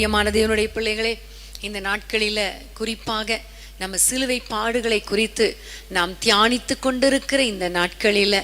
பிரியமான தேவனுடைய பிள்ளைகளே இந்த நாட்களில் குறிப்பாக நம்ம சிலுவை பாடுகளை குறித்து நாம் தியானித்து கொண்டிருக்கிற இந்த நாட்களில்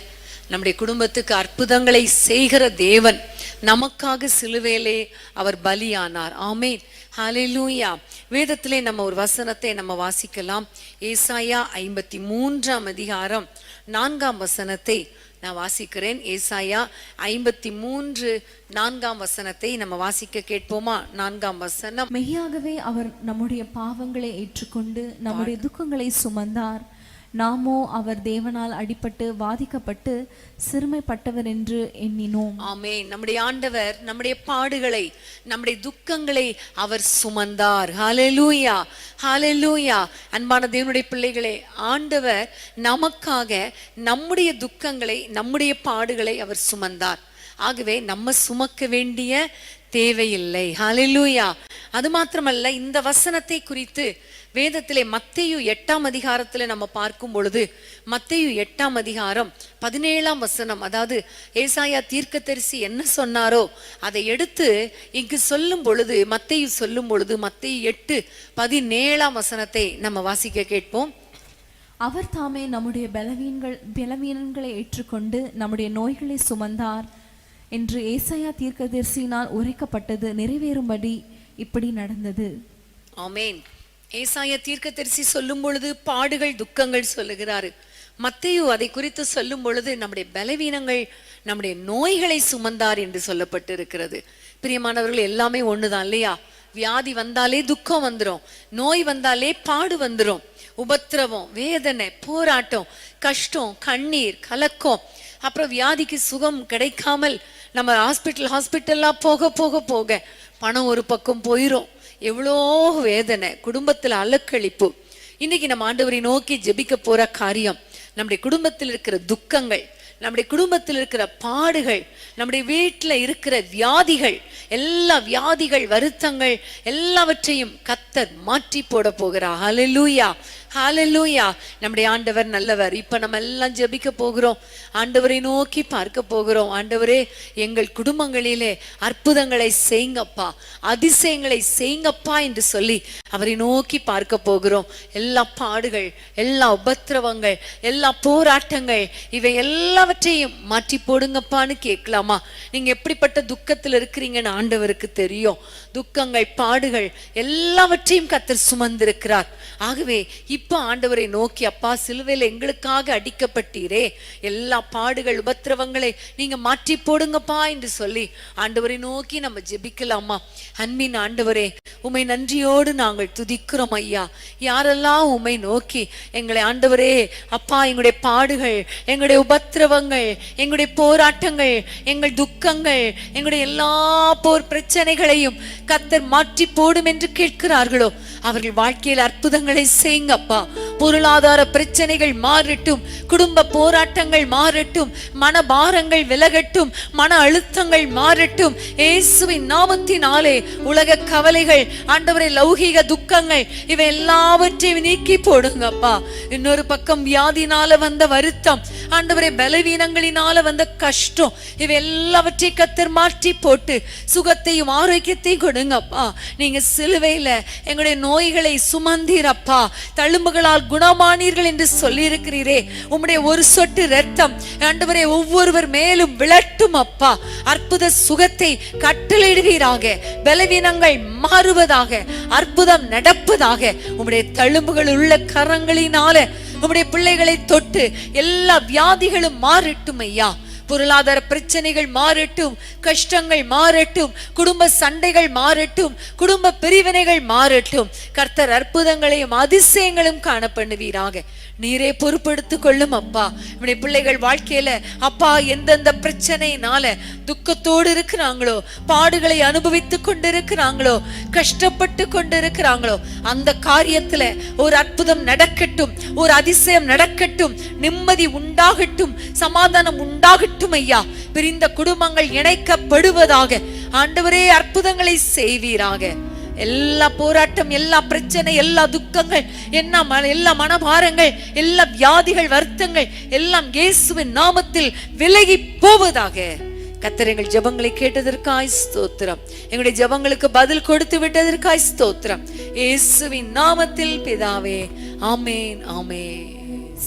நம்முடைய குடும்பத்துக்கு அற்புதங்களை செய்கிற தேவன் நமக்காக சிலுவையிலே அவர் பலியானார். ஆமேன். ஹalleluya வேதத்திலே நம்ம ஒரு வசனத்தை நம்ம வாசிக்கலாம். ஏசாயா ஐம்பத்தி மூன்றாம் அதிகாரம் நான்காம் வசனத்தை நான் வாசிக்கிறேன். ஏசாயா ஐம்பத்தி மூன்று நான்காம் வசனத்தை நம்ம வாசிக்க கேட்போமா? நான்காம் வசனம். மெய்யாகவே அவர் நம்முடைய பாவங்களை ஏற்றுக்கொண்டு நம்முடைய துக்கங்களை சுமந்தார். நாமோ அவர் தேவனால் அடிபட்டு வாதிக்கப்பட்டு சிறுமைப்பட்டவர் என்று எண்ணினோம். ஆமே நம்முடைய ஆண்டவர் நம்முடைய பாடுகளை நம்முடைய துக்கங்களை அவர் சுமந்தார். ஹாலெலூயா ஹalleluya. அன்பான தேவனுடைய பிள்ளைகளே ஆண்டவர் நமக்காக நம்முடைய துக்கங்களை நம்முடைய பாடுகளை அவர் சுமந்தார். ஆகவே நம்ம சுமக்க வேண்டிய தேவையில்லை. ஹாலெலூயா அது மாத்திரமல்ல இந்த வசனத்தை குறித்து வேதத்திலே மத்தேயு எட்டாம் அதிகாரத்துல நம்ம பார்க்கும் பொழுது மத்தேயு எட்டாம் அதிகாரம் பதினேழாம் வசனம் அதாவது ஏசாயா தீர்க்கதரிசி என்ன சொன்னாரோ அதை எடுத்து இங்கு சொல்லும் பொழுது மத்தேயு சொல்லும் பொழுது மத்தேயு எட்டு பதினேழாம் வசனத்தை நம்ம வாசிக்க கேட்போம். அவர் தாமே நம்முடைய பலவீனங்கள் பலவீனங்களை ஏற்றுக்கொண்டு நம்முடைய நோய்களை சுமந்தார் என்று ஏசாயா தீர்க்கதரிசியினால் உரைக்கப்பட்டது நிறைவேறும்படி இப்படி நடந்தது. ஆமேன். ஏசாய தீர்க்கதரிசி சொல்லும் பொழுது பாடுகள் துக்கங்கள் சொல்லுகிறாரு. மத்தையு அதை குறித்து சொல்லும் பொழுது நம்முடைய பலவீனங்கள் நம்முடைய நோய்களை சுமந்தார் என்று சொல்லப்பட்டு இருக்கிறது பிரியமானவர்கள் எல்லாமே ஒண்ணுதான் இல்லையா? வியாதி வந்தாலே துக்கம் வந்துடும் நோய் வந்தாலே பாடு வந்துடும் உபத்திரவம் வேதனை போராட்டம் கஷ்டம் கண்ணீர் கலக்கம். அப்புறம் வியாதிக்கு சுகம் கிடைக்காமல் நம்ம ஹாஸ்பிட்டல் ஹாஸ்பிட்டல்லாம் போக போக போக பணம் ஒரு பக்கம் போயிரும். எவ்வளோ வேதனை குடும்பத்துல அலக்களிப்பு இன்னைக்கு நம்ம ஆண்டவரை நோக்கி ஜெபிக்க போற காரியம் நம்முடைய குடும்பத்தில் இருக்கிற துக்கங்கள் நம்முடைய குடும்பத்தில் இருக்கிற பாடுகள் நம்முடைய வீட்டில் இருக்கிற வியாதிகள் எல்லா வியாதிகள் வருத்தங்கள் எல்லாவற்றையும் கத்தர் மாற்றி போட போகிறார். அலலூயா ஹalleluya நம்முடைய ஆண்டவர் நல்லவர். இப்ப நம்ம எல்லாம் ஜெபிக்க போகிறோம். ஆண்டவரை நோக்கி பார்க்க போகிறோம். ஆண்டவரே எங்கள் குடும்பங்களிலே அற்புதங்களை செய்யுங்கப்பா. அதிசயங்களை செய்யுங்கப்பா என்று சொல்லி அவரை நோக்கி பார்க்க போகிறோம். எல்லா பாடுகள் எல்லா உபத்திரவங்கள் எல்லா போராட்டங்கள் இவை எல்லாவற்றையும் மாற்றி போடுங்கப்பான்னு கேட்கலாமா? நீங்க எப்படிப்பட்ட துக்கத்தில் இருக்கிறீங்கன்னு ஆண்டவருக்கு தெரியும். துக்கங்கள் பாடுகள் எல்லாவற்றையும் கத்தர் சுமந்திருக்கிறார். ஆகவே இப்ப ஆண்டவரை நோக்கி அப்பா சிலுவையில் எங்களுக்காக அடிக்கப்பட்டீரே. எல்லா பாடுகள் உபத்திரவங்களை நீங்க மாற்றி போடுங்கப்பா என்று சொல்லி ஆண்டவரை நோக்கி நம்ம ஜெபிக்கலாமா? அன்பின் ஆண்டவரே உமை நன்றியோடு நாங்கள் துதிக்கிறோம் ஐயா. யாரெல்லாம் உமை நோக்கி எங்களை ஆண்டவரே அப்பா எங்களுடைய பாடுகள் எங்களுடைய உபத்திரவங்கள் எங்களுடைய போராட்டங்கள் எங்கள் துக்கங்கள் எங்களுடைய எல்லா போர் பிரச்சனைகளையும் கத்தர் மாற்றி போடும் என்று கேட்கிறார்களோ? அவர்கள் வாழ்க்கையில் அற்புதங்களை செய்யுங்கப்பா. பொருளாதார பிரச்சனைகள் மாறட்டும் குடும்ப போராட்டங்கள் மாறட்டும் மன பாரங்கள் விலகட்டும் மன அழுத்தங்கள் மாறட்டும். இயேசுவின் நாமத்தினாலே உலக கவலைகள் ஆண்டவரை லௌகீக துக்கங்கள் இவை எல்லாவற்றையும் நீக்கி போடுங்கப்பா. இன்னொரு பக்கம் வியாதினால வந்த வருத்தம் ஆண்டவரை பலவீனங்களினால வந்த கஷ்டம் இவை எல்லாவற்றையும் கத்தர் மாற்றி போட்டு சுகத்தையும் ஆரோக்கியத்தையும் கொடுங்கப்பா. நீங்க சிலுவையில எங்களுடைய நோய்களை சுமந்தீரப்பா. எலும்புகளால் குணமானீர்கள் என்று சொல்லியிருக்கிறீரே. உம்முடைய ஒரு சொட்டு ரத்தம் ஆண்டவரே ஒவ்வொருவர் மேலும் விளட்டும் அப்பா. அற்புத சுகத்தை கட்டளையிடுவீராக. பலவீனங்கள் மாறுவதாக. அற்புதம் நடப்பதாக. உம்முடைய தழும்புகள் உள்ள கரங்களினால உம்முடைய பிள்ளைகளை தொட்டு எல்லா வியாதிகளும் மாறட்டும் ஐயா. பொருளாதார பிரச்சனைகள் மாறட்டும் கஷ்டங்கள் மாறட்டும் குடும்ப சண்டைகள் மாறட்டும் குடும்ப பிரிவினைகள் மாறட்டும். கர்த்தர் அற்புதங்களையும் அதிசயங்களும் காண பண்ணுவீராக. நீரே பொறுப்படுத்திக் கொள்ளும் அப்பா. நம்முடைய பிள்ளைகள் வாழ்க்கையில அப்பா எந்தெந்த பிரச்சனையினால துக்கத்தோடு இருக்கிறாங்களோ பாடுகளை அனுபவித்துக் கொண்டிருக்கிறாங்களோ கஷ்டப்பட்டு கொண்டிருக்கிறாங்களோ அந்த காரியத்துல ஒரு அற்புதம் நடக்கட்டும் ஒரு அதிசயம் நடக்கட்டும் நிம்மதி உண்டாகட்டும் சமாதானம் உண்டாகட்டும் ஐயா. பிரிந்த குடும்பங்கள் இணைக்கப்படுவதாக ஆண்டவரே அற்புதங்களை செய்வீராக. எல்லா போராட்டம் எல்லா பிரச்சனை எல்லா துக்கங்கள் என்ன ம- எல்லா மனபாரங்கள் எல்லா வியாதிகள் வருத்தங்கள் எல்லாம் இயேசுவின் நாமத்தில் விலகி போவதாக கத்தர் எங்கள் ஜெபங்களை கேட்டதற்காய் ஸ்தோத்திரம். எங்களுடைய ஜெபங்களுக்கு பதில் கொடுத்து விட்டதற்காய் ஸ்தோத்திரம். இயேசுவின் நாமத்தில் பிதாவே ஆமேன் ஆமேன்.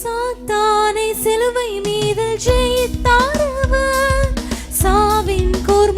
சாத்தானை சிலுவை மீது ஜெயித்தாரவர். சாவின் கூர்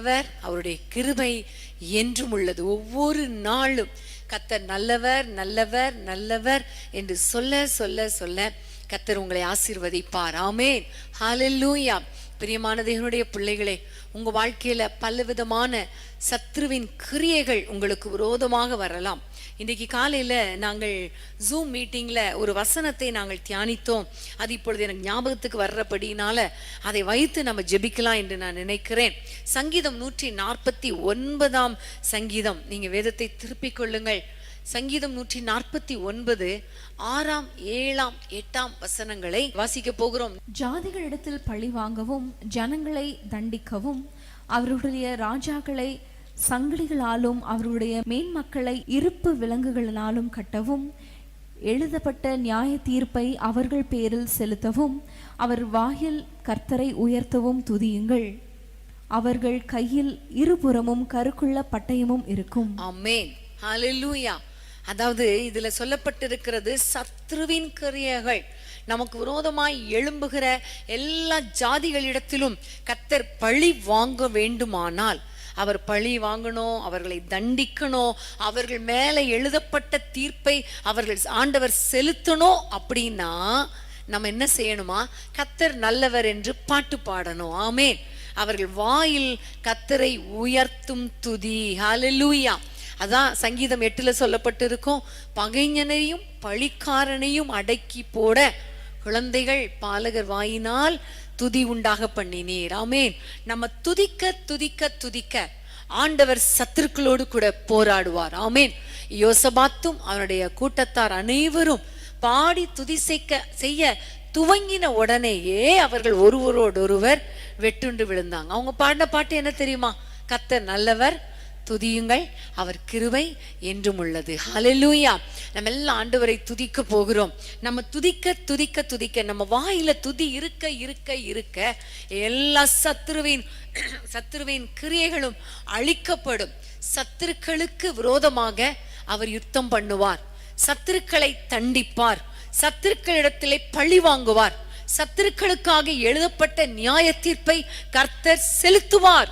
நல்லவர் அவருடைய கிருபை என்றும் உள்ளது. ஒவ்வொரு நாளும் கத்தர் நல்லவர் நல்லவர் நல்லவர் என்று சொல்ல சொல்ல சொல்ல கத்தர் உங்களை ஆசீர்வதிப்பார். ஆமேன். ஹாலெல்லூயா பிரியமான தேவனுடைய பிள்ளைகளே உங்க வாழ்க்கையில பலவிதமான சத்ருவின் கிரியைகள் உங்களுக்கு விரோதமாக வரலாம். இன்றைக்கு காலையில் நாங்கள் ஜூம் மீட்டிங்கில் ஒரு வசனத்தை நாங்கள் தியானித்தோம். அது இப்பொழுது எனக்கு ஞாபகத்துக்கு வர்றபடினால அதை வைத்து நம்ம ஜெபிக்கலாம் என்று நான் நினைக்கிறேன். சங்கீதம் நூற்றி நாற்பத்தி ஒன்பதாம் சங்கீதம். நீங்கள் வேதத்தை திருப்பிக் கொள்ளுங்கள். சங்கீதம் நூற்றி நாற்பத்தி ஒன்பது ஆறாம் ஏழாம் எட்டாம் வசனங்களை வாசிக்க போகிறோம். ஜாதிகளிடத்தில் பழி வாங்கவும் ஜனங்களை தண்டிக்கவும் அவருடைய ராஜாக்களை சங்கிலிகளாலும் அவருடைய மேன்மக்களை இருப்பு விலங்குகளினாலும் கட்டவும் எழுதப்பட்ட நியாய தீர்ப்பை அவர்கள் பேரில் செலுத்தவும் அவர் வாயில் கர்த்தரை உயர்த்தவும் துதியுங்கள். அவர்கள் கையில் இருபுறமும் கருக்குள்ள பட்டயமும் இருக்கும். ஆமென். ஹalleluya. அதாவது இதுல சொல்லப்பட்டிருக்கிறது சத்ருவின் கிரியைகள். நமக்கு விரோதமாய் எழும்புகிற எல்லா ஜாதிகளிடத்திலும் கத்தர் பழி வாங்க வேண்டுமானால் அவர் பழி வாங்கணும் அவர்களை தண்டிக்கணும் அவர்கள் மேல எழுதப்பட்ட தீர்ப்பை அவர்கள் ஆண்டவர் செலுத்தணும் அப்படின்னா நம்ம என்ன செய்யணுமா? கத்தர் நல்லவர் என்று பாட்டு பாடணும். ஆமே அவர்கள் வாயில் கத்தரை உயர்த்தும் துதி. ஹalleluya அதான் சங்கீதம் எட்டுல சொல்லப்பட்டிருக்கும். பகைஞனையும் பழிக்காரனையும் அடக்கி போட குழந்தைகள் பாலகர் வாயினால் துதி உண்டாக பண்ணினீர். ஆமேன். நம்ம துதிக்க துதிக்க துதிக்க ஆண்டவர் சத்துருக்களோடு கூட போராடுவார். ஆமேன். யோசபாத்தும் அவனுடைய கூட்டத்தார் அனைவரும் பாடி துதி செய்க்க செய்ய துவங்கின உடனேயே அவர்கள் ஒருவரோடொருவர் வெட்டுண்டு விழுந்தாங்க. அவங்க பாடின பாட்டு என்ன தெரியுமா? கத்த நல்லவர் துதியுங்கள். அவர் கிருவை என்றும் உள்ளது. ஹலலூயா நம்ம எல்லா ஆண்டவரை துதிக்க போகிறோம். நம்ம துதிக்க துதிக்க துதிக்க நம்ம வாயில துதி இருக்க இருக்க இருக்க எல்லா சத்துருவின் சத்துருவின் கிரியைகளும் அழிக்கப்படும். சத்துருக்களுக்கு விரோதமாக அவர் யுத்தம் பண்ணுவார். சத்துருக்களை தண்டிப்பார். சத்துருக்களிடத்திலே பழி வாங்குவார். சத்துருக்களுக்காக எழுதப்பட்ட நியாய தீர்ப்பை கர்த்தர் செலுத்துவார்.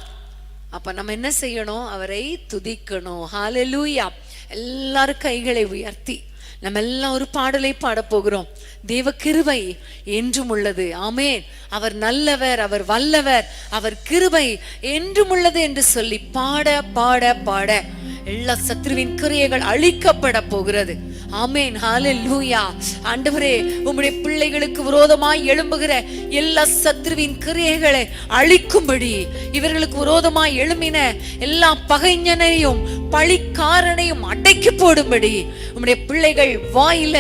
அப்போ நம்ம என்ன செய்யணும்? அவரை துதிக்கணும். ஹாலலூயா எல்லாரும் கைகளை உயர்த்தி நம்ம எல்லாம் ஒரு பாடலை பாடப் போகிறோம். தேவ கிருபை என்றும் உள்ளது. ஆமென். அவர் நல்லவர் அவர் வல்லவர் அவர் கிருபை என்றும் உள்ளது என்று சொல்லி பாட பாட பாட எல்லா சத்ருவின் கிரியைகள் அழிக்கப்பட போகிறது. ஆமென் ஹalleluya. ஆண்டவரே உம்முடைய பிள்ளைகளுக்கு விரோதமாய் எழும்புகிற எல்லா சத்ருவின் கிரியைகளை அழிக்கும்படி இவர்களுக்கு விரோதமாய் எழும்பின எல்லா பகைஞனையும் பழிக்காரனையும் அடக்கி போடும்படி உம்முடைய பிள்ளைகள் வாயில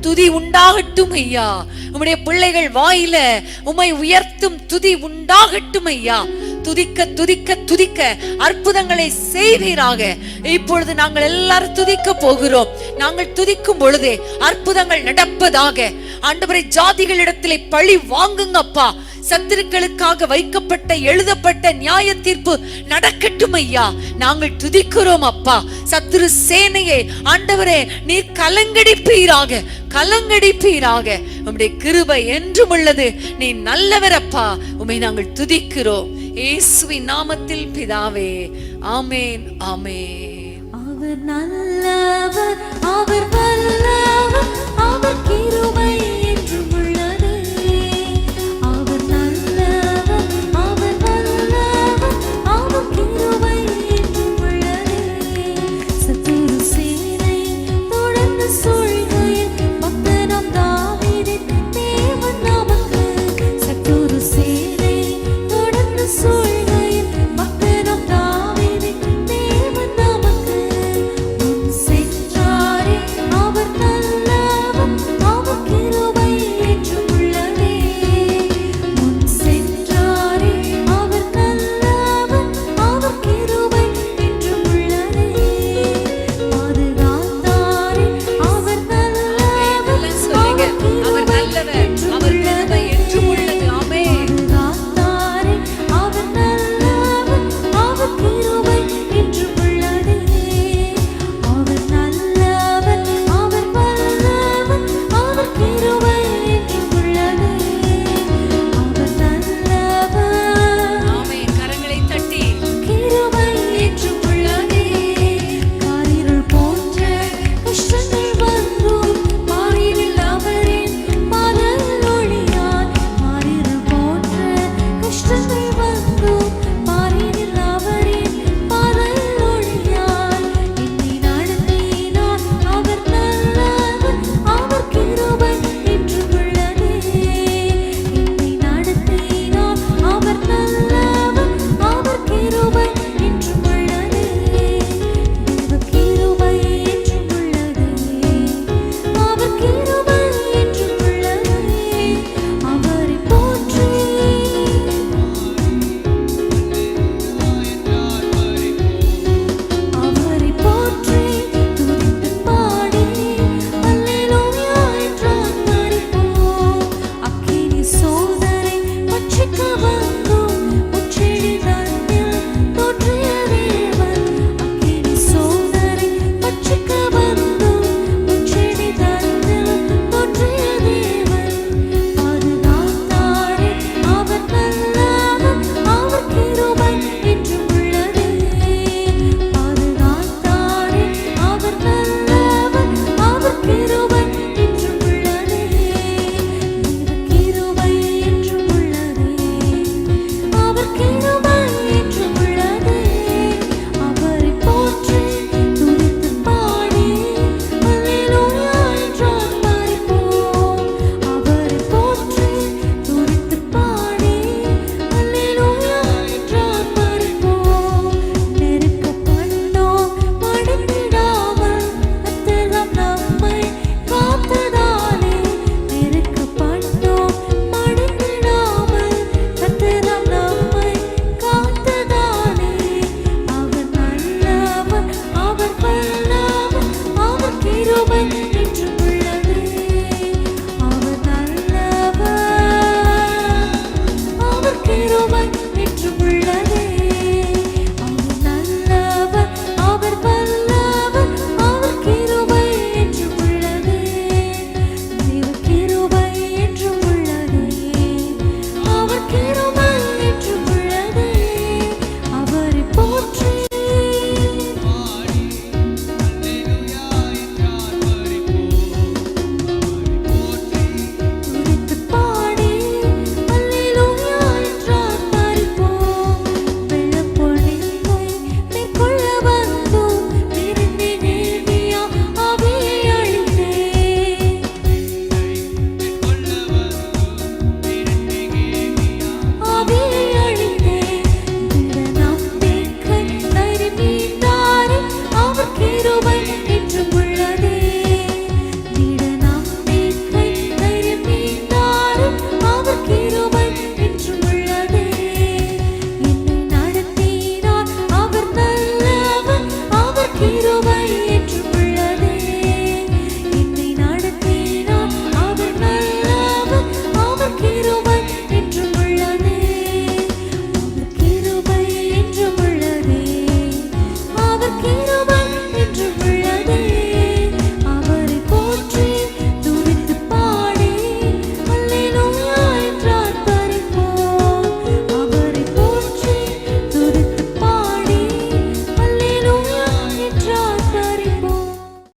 துதி உண்டாகட்டும் ஐயா. உம்முடைய பிள்ளைகள் வாயில உம்மை உயர்த்தும் துதி உண்டாகட்டும் ஐயா. துதிக்க துதிக்க துதிக்க அற்புதங்களை செய்வீராக. இப்பொழுது நாங்கள் எல்லாரும் துதிக்க போகிறோம். நாங்கள் துதிக்கும் பொழுதே அற்புதங்கள் நடப்பதாக. ஆண்டவரை ஜாதிகளிடத்திலே பழி வாங்குங்கப்பா. சத்துருக்களுக்காக வைக்கப்பட்ட எழுதப்பட்ட நியாய தீர்ப்பு நடக்கட்டும் ஐயா. நாங்கள் துதிக்கிறோம் அப்பா. சத்துரு சேனையை ஆண்டவரே நீர் கலங்கடிப்பீராக. கலங்கடிப்பீராக. உம்முடைய கிருபை என்றும் உள்ளது. நீ நல்லவரப்பா. உம்மை நாங்கள் துதிக்கிறோம். இயேசுவின் நாமத்தில் பிதாவே ஆமேன் ஆமேன். அவர் நல்லவர் அவர் வல்லவர்